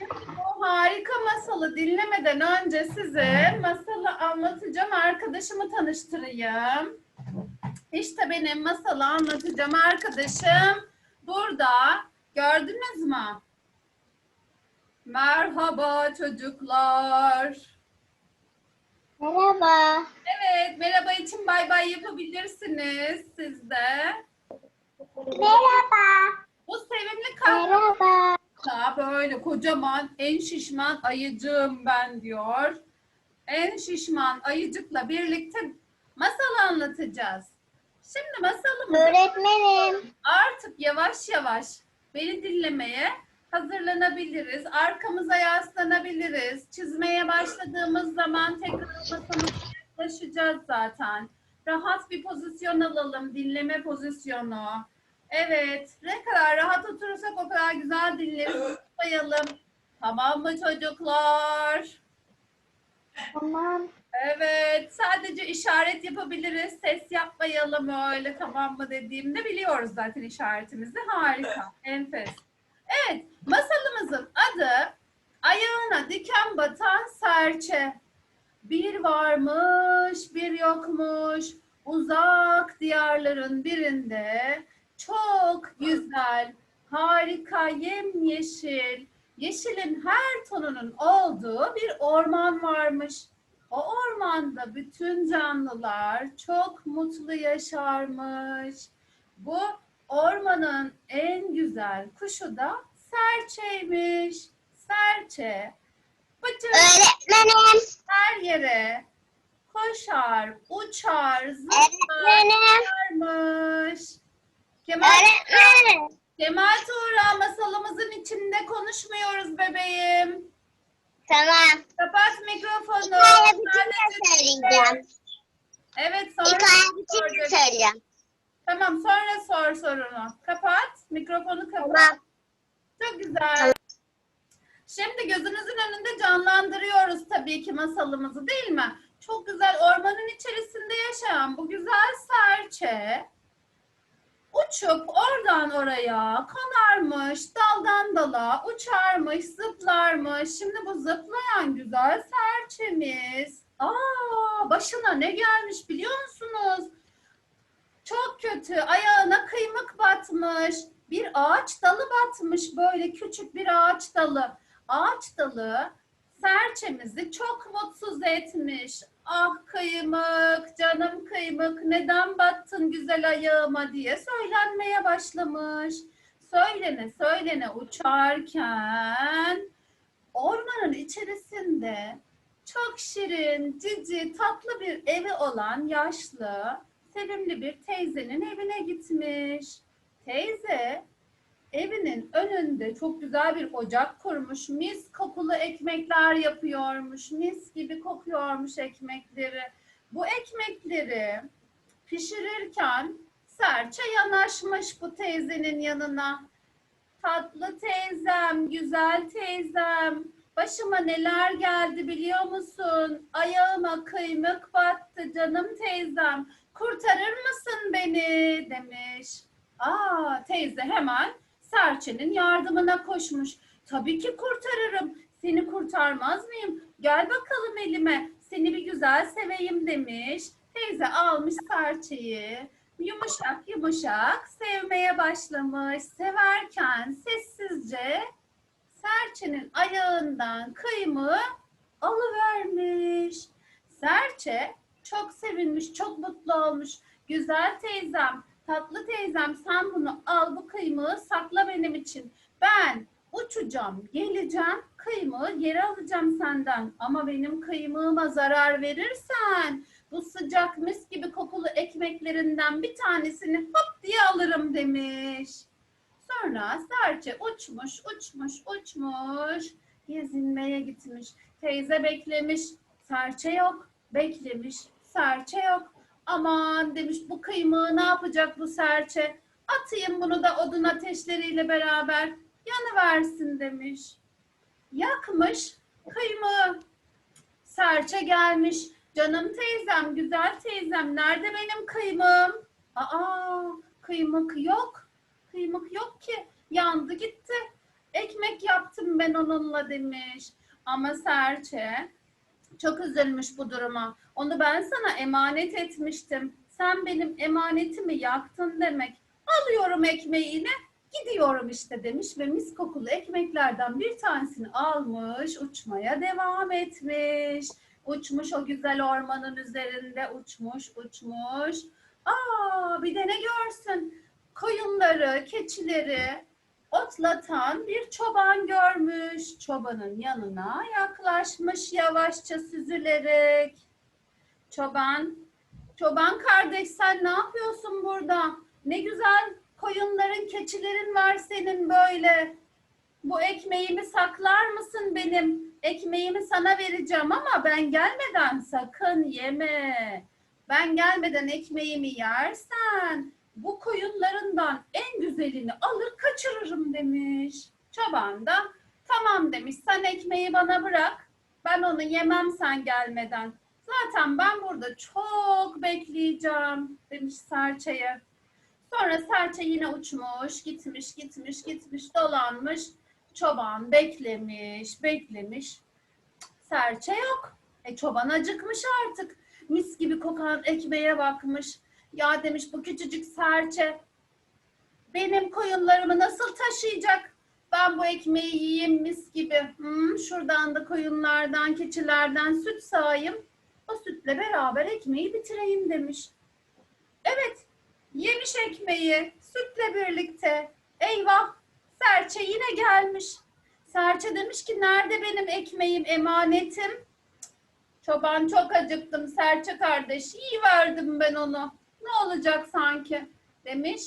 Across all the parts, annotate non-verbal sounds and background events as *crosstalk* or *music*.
Bu harika masalı dinlemeden önce size masalı anlatacağım arkadaşımı tanıştırayım. İşte benim masalı anlatacağım arkadaşım burada. Gördünüz mü? Merhaba çocuklar. Merhaba. Evet, merhaba için bay bay yapabilirsiniz siz de. Merhaba. Bu sevimli kahve Merhaba. Da böyle kocaman en şişman ayıcığım ben diyor. En şişman ayıcıkla birlikte masal anlatacağız. Şimdi masalımızı Öğretmenim. artık yavaş yavaş beni dinlemeye hazırlanabiliriz. Arkamıza yaslanabiliriz. Çizmeye başladığımız zaman tekrar masamıza yaklaşacağız zaten. Rahat bir pozisyon alalım. Dinleme pozisyonu. Evet. Ne kadar rahat oturursak o kadar güzel dinleriz. Unutmayalım. Tamam mı çocuklar? Tamam. Evet. Sadece işaret yapabiliriz. Ses yapmayalım öyle tamam mı dediğimde biliyoruz zaten işaretimizi. Harika. Enfes. Evet. Masalımızın adı Ayağına diken batan serçe. Bir varmış, bir yokmuş. Uzak diyarların birinde çok güzel, harika, yemyeşil, yeşilin her tonunun olduğu bir orman varmış. O ormanda bütün canlılar çok mutlu yaşarmış. Bu ormanın en güzel kuşu da serçeymiş. Serçe. Bıcır Öğretmenim. her yere koşar, uçar, zıplarmış. Kemal, Öğretmenim. Kemal Tuğra masalımızın içinde konuşmuyoruz bebeğim. Tamam. Kapat mikrofonu. Bitince Sadece- söyleyeceğim. Evet sonra Hikaye sor bebeğim. söyleyeceğim. Tamam sonra sor sorunu. Kapat. Mikrofonu kapat. Tamam. Çok güzel. Şimdi gözünüzün önünde canlandırıyoruz tabii ki masalımızı değil mi? Çok güzel ormanın içerisinde yaşayan bu güzel serçe uçup oradan oraya konarmış, daldan dala uçarmış, zıplarmış. Şimdi bu zıplayan güzel serçemiz aa başına ne gelmiş biliyor musunuz? Çok kötü. Ayağına kıymık batmış. Bir ağaç dalı batmış böyle küçük bir ağaç dalı. Ağaç dalı serçemizi çok mutsuz etmiş. Ah kıymık, canım kıymık neden battın güzel ayağıma diye söylenmeye başlamış. Söylene söylene uçarken ormanın içerisinde çok şirin, cici, tatlı bir evi olan yaşlı, sevimli bir teyzenin evine gitmiş. Teyze evinin önünde çok güzel bir ocak kurmuş. Mis kokulu ekmekler yapıyormuş. Mis gibi kokuyormuş ekmekleri. Bu ekmekleri pişirirken serçe yanaşmış bu teyzenin yanına. Tatlı teyzem, güzel teyzem, başıma neler geldi biliyor musun? Ayağıma kıymık battı canım teyzem. Kurtarır mısın beni demiş. Aa teyze hemen serçenin yardımına koşmuş. Tabii ki kurtarırım. Seni kurtarmaz mıyım? Gel bakalım elime. Seni bir güzel seveyim demiş. Teyze almış serçeyi. Yumuşak yumuşak sevmeye başlamış. Severken sessizce serçenin ayağından kıymığı alıvermiş. Serçe çok sevinmiş, çok mutlu olmuş. Güzel teyzem, tatlı teyzem sen bunu al bu kıymığı sakla benim için. Ben uçacağım, geleceğim, kıymığı geri alacağım senden. Ama benim kıymığıma zarar verirsen bu sıcak mis gibi kokulu ekmeklerinden bir tanesini hop diye alırım demiş. Sonra serçe uçmuş, uçmuş, uçmuş. Gezinmeye gitmiş. Teyze beklemiş. Serçe yok. Beklemiş. Serçe yok. Aman demiş bu kıymığı ne yapacak bu serçe? Atayım bunu da odun ateşleriyle beraber yanıversin demiş. Yakmış kıymığı. Serçe gelmiş. Canım teyzem, güzel teyzem, nerede benim kıymığım? Aa, kıymık yok. Kıymık yok ki. Yandı gitti. Ekmek yaptım ben onunla demiş. Ama Serçe çok üzülmüş bu duruma. Onu ben sana emanet etmiştim. Sen benim emanetimi yaktın demek. Alıyorum ekmeğini, gidiyorum işte demiş ve mis kokulu ekmeklerden bir tanesini almış, uçmaya devam etmiş. Uçmuş o güzel ormanın üzerinde uçmuş, uçmuş. Aa, bir de ne görsün? Koyunları, keçileri otlatan bir çoban görmüş. Çobanın yanına yaklaşmış yavaşça süzülerek. Çoban, çoban kardeş sen ne yapıyorsun burada? Ne güzel koyunların, keçilerin var senin böyle. Bu ekmeğimi saklar mısın benim? Ekmeğimi sana vereceğim ama ben gelmeden sakın yeme. Ben gelmeden ekmeğimi yersen bu koyunlarından en güzelini alır kaçırırım demiş. Çoban da tamam demiş sen ekmeği bana bırak. Ben onu yemem sen gelmeden. Zaten ben burada çok bekleyeceğim demiş serçeye. Sonra serçe yine uçmuş, gitmiş, gitmiş, gitmiş, dolanmış. Çoban beklemiş, beklemiş. Serçe yok. E çoban acıkmış artık. Mis gibi kokan ekmeğe bakmış. Ya demiş bu küçücük serçe benim koyunlarımı nasıl taşıyacak? Ben bu ekmeği yiyeyim mis gibi. Hmm, şuradan da koyunlardan, keçilerden süt sağayım. O sütle beraber ekmeği bitireyim demiş. Evet, yemiş ekmeği sütle birlikte. Eyvah, serçe yine gelmiş. Serçe demiş ki nerede benim ekmeğim, emanetim? Çoban çok acıktım serçe kardeş. İyi verdim ben onu. Ne olacak sanki demiş.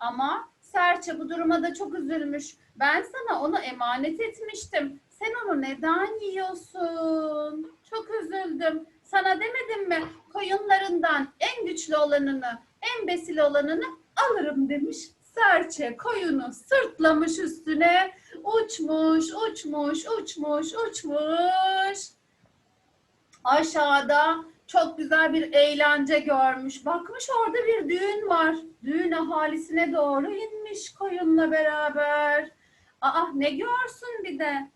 Ama serçe bu duruma da çok üzülmüş. Ben sana onu emanet etmiştim. Sen onu neden yiyorsun? Çok üzüldüm. Sana demedim mi? Koyunlarından en güçlü olanını, en besil olanını alırım demiş. Serçe koyunu sırtlamış üstüne. Uçmuş, uçmuş, uçmuş, uçmuş. Aşağıda çok güzel bir eğlence görmüş. Bakmış orada bir düğün var. Düğün ahalisine doğru inmiş koyunla beraber. Aa ne görsün bir de.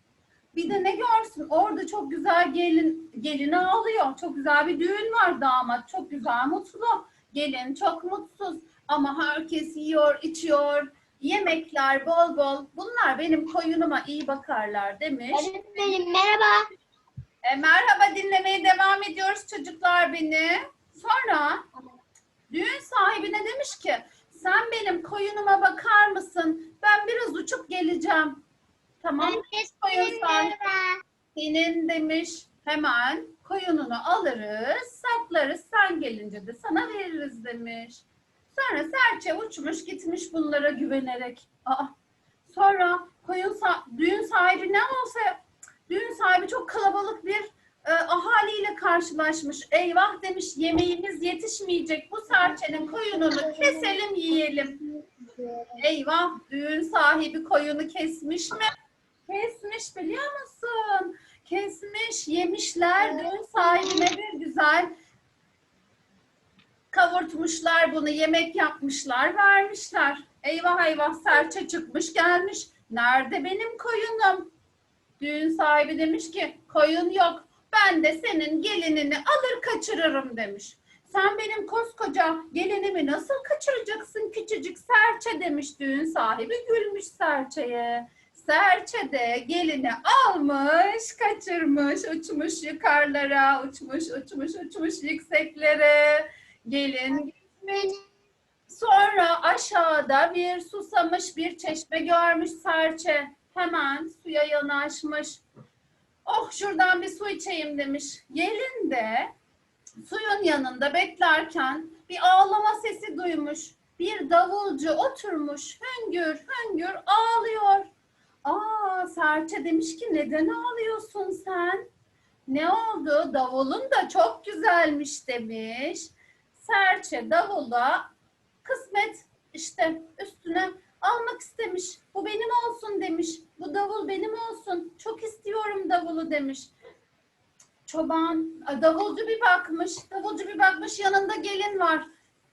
Bir de ne görsün? Orada çok güzel gelin gelini ağlıyor. Çok güzel bir düğün var damat. Çok güzel mutlu. Gelin çok mutsuz. Ama herkes yiyor, içiyor. Yemekler bol bol. Bunlar benim koyunuma iyi bakarlar demiş. Öğretmenim merhaba. E, merhaba dinlemeye devam ediyoruz çocuklar beni. Sonra düğün sahibine demiş ki sen benim koyunuma bakar mısın? Ben biraz uçup geleceğim. Tamam? Koyun sahibi senin demiş. Hemen koyununu alırız, saklarız. Sen gelince de sana veririz demiş. Sonra serçe uçmuş gitmiş bunlara güvenerek. Aa, sonra koyun sa- düğün sahibi ne olsa düğün sahibi çok kalabalık bir e, ahaliyle karşılaşmış. Eyvah demiş yemeğimiz yetişmeyecek. Bu serçenin koyununu keselim yiyelim. Eyvah düğün sahibi koyunu kesmiş mi? Kesmiş biliyor musun? Kesmiş yemişler düğün sahibine bir güzel kavurtmuşlar bunu yemek yapmışlar vermişler. Eyvah eyvah serçe çıkmış gelmiş. Nerede benim koyunum? Düğün sahibi demiş ki koyun yok. Ben de senin gelinini alır kaçırırım demiş. Sen benim koskoca gelinimi nasıl kaçıracaksın küçücük serçe demiş düğün sahibi gülmüş serçeye. Serçe de gelini almış, kaçırmış, uçmuş yukarılara, uçmuş, uçmuş, uçmuş yükseklere. Gelin. Sonra aşağıda bir susamış bir çeşme görmüş serçe. Hemen suya yanaşmış. Oh şuradan bir su içeyim demiş. Gelin de suyun yanında beklerken bir ağlama sesi duymuş. Bir davulcu oturmuş hüngür hüngür ağlıyor. Aa serçe demiş ki neden ağlıyorsun sen? Ne oldu? Davulun da çok güzelmiş demiş. Serçe davula kısmet işte üstüne almak istemiş. Bu benim olsun demiş. Bu davul benim olsun. Çok istiyorum davulu demiş. Çoban, davulcu bir bakmış. Davulcu bir bakmış yanında gelin var.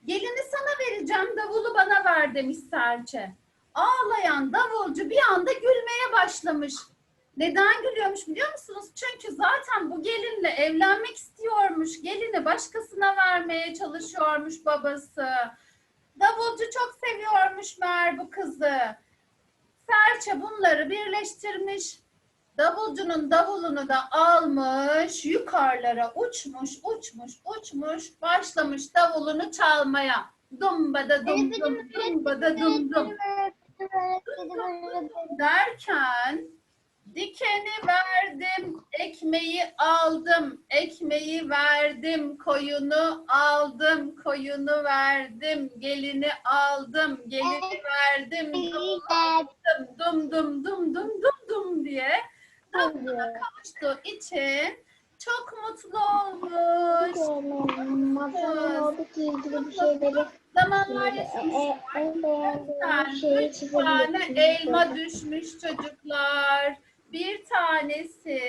Gelini sana vereceğim, davulu bana ver demiş serçe. ağlayan davulcu bir anda gülmeye başlamış. Neden gülüyormuş biliyor musunuz? Çünkü zaten bu gelinle evlenmek istiyormuş. Gelini başkasına vermeye çalışıyormuş babası. Davulcu çok seviyormuş meğer bu kızı. Serçe bunları birleştirmiş. Davulcunun davulunu da almış, yukarılara uçmuş, uçmuş, uçmuş, başlamış davulunu çalmaya. Dumbada dum dum, dumbada dum dum derken dikeni verdim, ekmeği aldım, ekmeği verdim, koyunu aldım, koyunu verdim, gelini aldım, gelini verdim, davulu aldım, dum dum dum dum dum dum diye davula kavuştuğu için çok mutlu olmuş. Masanın oradaki ilgili bir şeyleri Zamanlar e, yaşamış. e, Üç tane elma düşmüş çocuklar. Bir tanesi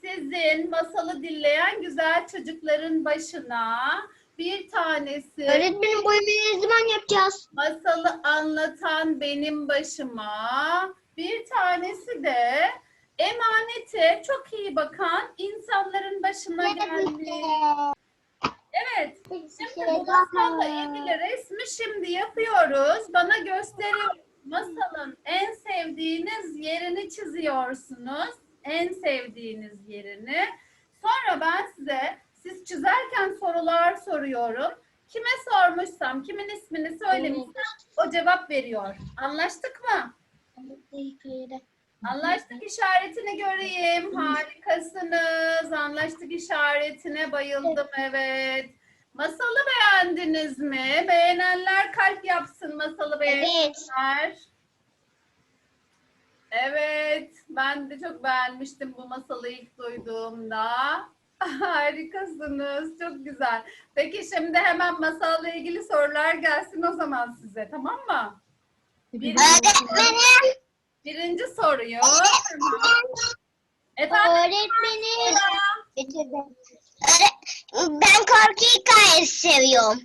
sizin masalı dinleyen güzel çocukların başına. Bir tanesi Öğretmenim bu yemeği ne zaman yapacağız? masalı anlatan benim başıma. Bir tanesi de emanete çok iyi bakan insanların başına gelmiş. Evet. Şimdi bu masalla ilgili resmi şimdi yapıyoruz. Bana gösteriyoruz. Masalın en sevdiğiniz yerini çiziyorsunuz. En sevdiğiniz yerini. Sonra ben size siz çizerken sorular soruyorum. Kime sormuşsam, kimin ismini söylemişsem o cevap veriyor. Anlaştık mı? Anlaştık işaretini göreyim. Harikasınız. Anlaştık işaretine bayıldım evet. Masalı beğendiniz mi? Beğenenler kalp yapsın masalı beğenenler. Evet. Ben de çok beğenmiştim bu masalı ilk duyduğumda. *laughs* Harikasınız. Çok güzel. Peki şimdi hemen masalla ilgili sorular gelsin o zaman size. Tamam mı? Birinci, Öğretmenim. birinci soruyu. Efendim? Öğretmenim. Bitirdim. Ben korku hikayesi seviyorum.